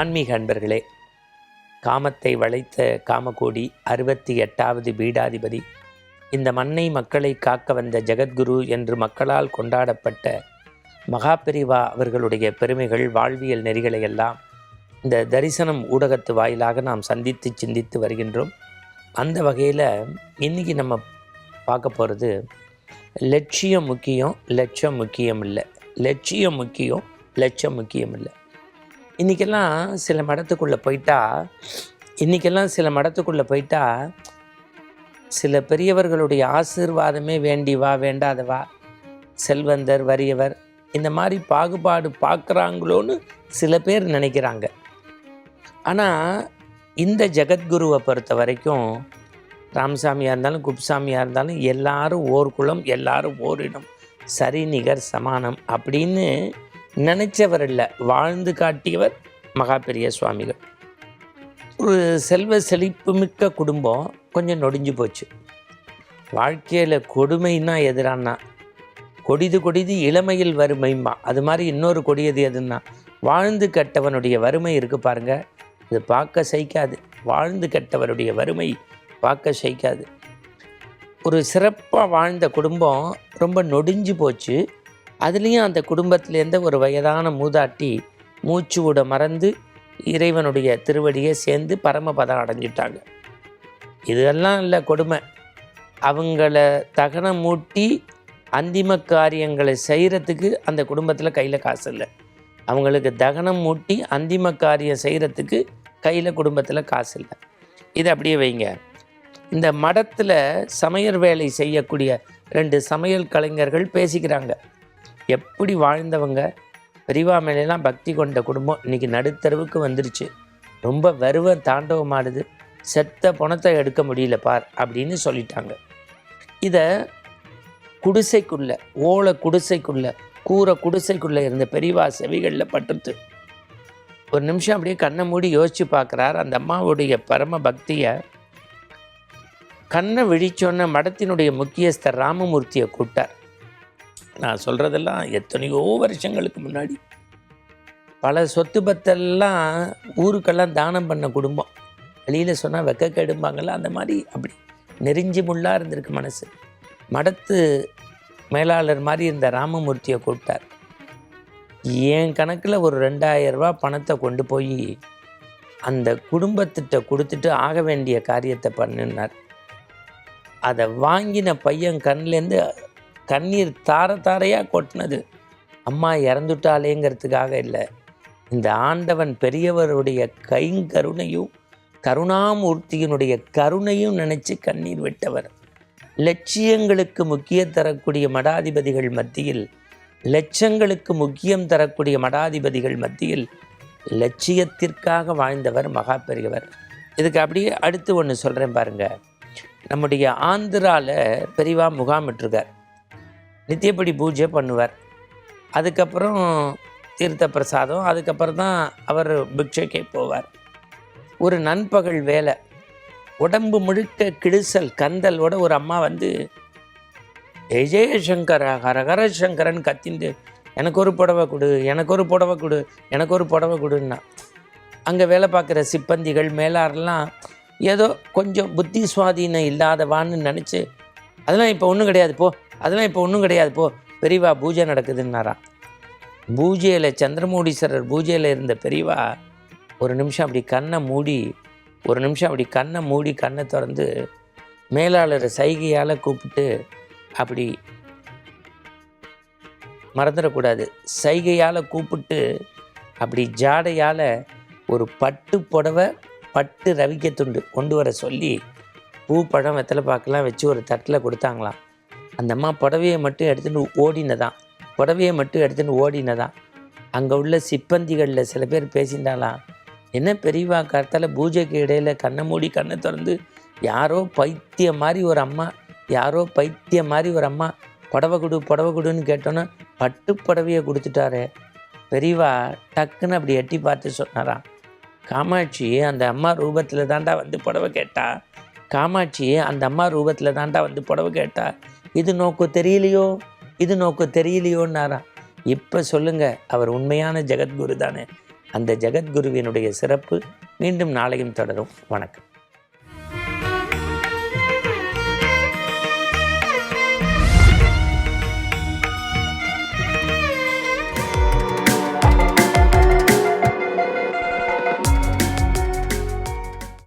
ஆன்மீக அன்பர்களே காமத்தை வளைத்த காமகோடி அறுபத்தி எட்டாவது பீடாதிபதி இந்த மண்ணை மக்களை காக்க வந்த ஜெகத்குரு என்று மக்களால் கொண்டாடப்பட்ட மகாபெரிவா அவர்களுடைய பெருமைகள் வாழ்வியல் நெறிகளை எல்லாம் இந்த தரிசனம் ஊடகத்து வாயிலாக நாம் சந்தித்து சிந்தித்து வருகின்றோம். அந்த வகையில் இன்றைக்கி நம்ம பார்க்க போகிறது லட்சியம் முக்கியம் லட்சம் முக்கியம் இல்லை. லட்சியம் முக்கியம் லட்சம் முக்கியம் இல்லை. இன்றைக்கெல்லாம் சில மடத்துக்குள்ளே போயிட்டா இன்றைக்கெல்லாம் சில மடத்துக்குள்ளே போயிட்டா சில பெரியவர்களுடைய ஆசீர்வாதமே வேண்டி வா வேண்டாதவா செல்வந்தர் வறியவர் இந்த மாதிரி பாகுபாடு பார்க்குறாங்களோன்னு சில பேர் நினைக்கிறாங்க. ஆனால் இந்த ஜெகத்குருவை பொறுத்த வரைக்கும் ராமசாமியாக இருந்தாலும் குப்சாமியாக இருந்தாலும் எல்லாரும் ஓர் குலம் எல்லாரும் ஓரிடம் சரி நிகர் சமானம் அப்படின்னு நினைச்சவர் இல்லை வாழ்ந்து காட்டியவர் மகா பெரிய சுவாமிகள். ஒரு செல்வ செழிப்பு மிக்க குடும்பம் கொஞ்சம் நொடிஞ்சு போச்சு. வாழ்க்கையில் கொடுமைன்னா எதிரானா கொடிது கொடிது இளமையில் வறுமையுமா அது மாதிரி இன்னொரு கொடியது எதுன்னா வாழ்ந்து கெட்டவனுடைய வறுமை இருக்குது பாருங்க. இது பார்க்க சகிக்காது. வாழ்ந்து கெட்டவருடைய வறுமை பார்க்க சகிக்காது. ஒரு சிறப்பாக வாழ்ந்த குடும்பம் ரொம்ப நொடிஞ்சு போச்சு. அதுலேயும் அந்த குடும்பத்திலேருந்து ஒரு வயதான மூதாட்டி மூச்சு விட மறந்து இறைவனுடைய திருவடியை சேர்ந்து பரமபதம் அடைஞ்சிட்டாங்க. இதெல்லாம் இல்லை கொடுமை. அவங்கள தகனம் மூட்டி அந்திம காரியங்களை செய்கிறதுக்கு அந்த குடும்பத்தில் கையில் காசு இல்லை. அவங்களுக்கு தகனம் மூட்டி அந்திம காரியம் செய்கிறதுக்கு கையில் குடும்பத்தில் காசு இல்லை. இதை அப்படியே வைங்க. இந்த மடத்தில் சமையல் வேலை செய்யக்கூடிய ரெண்டு சமையல் கலைஞர்கள் பேசிக்கிறாங்க. எப்படி வாழ்ந்தவங்க? பெரியவா மேலாம் பக்தி கொண்ட குடும்பம் இன்னைக்கு நடுத்தருவுக்கு வந்துருச்சு. ரொம்ப வறுவ தாண்டவமானது. செத்த பணத்தை எடுக்க முடியல பார் அப்படின்னு சொல்லிட்டாங்க. இதை குடிசைக்குள்ளே ஓலை குடிசைக்குள்ளே கூரை குடிசைக்குள்ளே இருந்த பெரியவா செவிகளில் பட்டுருது. ஒரு நிமிஷம் அப்படியே கண்ணை மூடி யோசித்து பார்க்குறார் அந்த அம்மாவுடைய பரம பக்தியை கண்ணை விழிச்சோன்ன மடத்தினுடைய முக்கியஸ்தர் ராமமூர்த்தியை கூப்பிட்டார். நான் சொல்கிறதெல்லாம் எத்தனையோ வருஷங்களுக்கு முன்னாடி. பல சொத்து பத்தெல்லாம் ஊருக்கெல்லாம் தானம் பண்ண குடும்பம். வெளியில் சொன்னால் வெக்க கெடும்பாங்கள்ல அந்த மாதிரி அப்படி நெறிஞ்சி முள்ளாக இருந்திருக்கு மனசு. மடத்து மேலாளர் மாதிரி இருந்த ராமமூர்த்தியை கூப்பிட்டார். என் கணக்கில் ஒரு ரெண்டாயிரரூபா பணத்தை கொண்டு போய் அந்த குடும்பத்திட்ட கொடுத்துட்டு ஆக வேண்டிய காரியத்தை பண்ணுனார். அதை வாங்கின பையன் கண்லேருந்து கண்ணீர் தார தாரையாக கொட்டினது. அம்மா இறந்துட்டாளேங்கிறதுக்காக இல்லை. இந்த ஆண்டவன் பெரியவருடைய கைங்கருணையும் கருணாமூர்த்தியினுடைய கருணையும் நினச்சி கண்ணீர் விட்டவர். லட்சியங்களுக்கு முக்கியம் தரக்கூடிய மடாதிபதிகள் மத்தியில் லட்சங்களுக்கு முக்கியம் தரக்கூடிய மடாதிபதிகள் மத்தியில் லட்சியத்திற்காக வாழ்ந்தவர் மகா பெரியவர். இதுக்கு அப்படியே அடுத்து ஒன்று சொல்கிறேன் பாருங்கள் நம்முடைய ஆந்திராவில் பெரியவா முகாமிட்டிருக்கார். நித்தியப்படி பூஜை பண்ணுவார். அதுக்கப்புறம் தீர்த்த பிரசாதம் அதுக்கப்புறம் தான் அவர் பிக்ஷைக்கே போவார். ஒரு நண்பகல் வேலை உடம்பு முழுக்க கிடுசல் கந்தலோட ஒரு அம்மா வந்து ஜெயசங்கர ஹரஹர சங்கரன் கத்திண்டு எனக்கு ஒரு புடவை கொடு எனக்கு ஒரு புடவை கொடு எனக்கு ஒரு புடவை கொடுன்னா. அங்கே வேலை பார்க்குற சிப்பந்திகள் மேலாரெல்லாம் ஏதோ கொஞ்சம் புத்தி சுவாதீனம் இல்லாதவான்னு நினச்சி அதெல்லாம் இப்போ ஒன்றும் கிடையாது போ அதெல்லாம் இப்போ ஒன்றும் கிடையாது. போ பெரியவா பூஜை நடக்குதுன்னாராம் பூஜையில் சந்திரமூடீஸ்வரர் பூஜையில் இருந்த பெரியவா ஒரு நிமிஷம் அப்படி கண்ணை மூடி ஒரு நிமிஷம் அப்படி கண்ணை மூடி கண்ணை திறந்து மேலாளர் சைகையால் கூப்பிட்டு அப்படி மறந்துடக்கூடாது. சைகையால் கூப்பிட்டு அப்படி ஜாடையால் ஒரு பட்டு புடவை பட்டு ரவிக்க துண்டு கொண்டு வர சொல்லி பூ பழம் வெத்தலை பாக்கெல்லாம் வச்சு ஒரு தட்டில் கொடுத்தாங்களாம். அந்த அம்மா புடவையை மட்டும் எடுத்துகிட்டு ஓடினதான் புடவையை மட்டும் எடுத்துகிட்டு ஓடினதான் அங்கே உள்ள சிப்பந்திகளில் சில பேர் பேசியிருந்தாலாம் என்ன பெரியவா கருத்தால் பூஜைக்கு இடையில் கண்ணை மூடி கண்ணை திறந்து யாரோ பைத்தியம் மாதிரி ஒரு அம்மா யாரோ பைத்தியம் மாதிரி ஒரு அம்மா புடவை கொடு புடவை கொடுன்னு கேட்டோன்னே பட்டு புடவையை கொடுத்துட்டாரு. பெரியவா டக்குன்னு அப்படி எட்டி பார்த்து சொன்னாராம் காமாட்சி அந்த அம்மா ரூபத்தில் தாண்டா வந்து புடவை கேட்டா? காமாட்சி அந்த அம்மா ரூபத்தில் தாண்டா வந்து புடவை கேட்டா? இது நோக்கு தெரியலையோ? இது நோக்கு தெரியலையோன்னாராம் இப்போ சொல்லுங்கள் அவர் உண்மையான ஜெகத்குரு தானே. அந்த ஜெகத்குருவினுடைய சிறப்பு மீண்டும் நாளையும் தொடரும். வணக்கம்.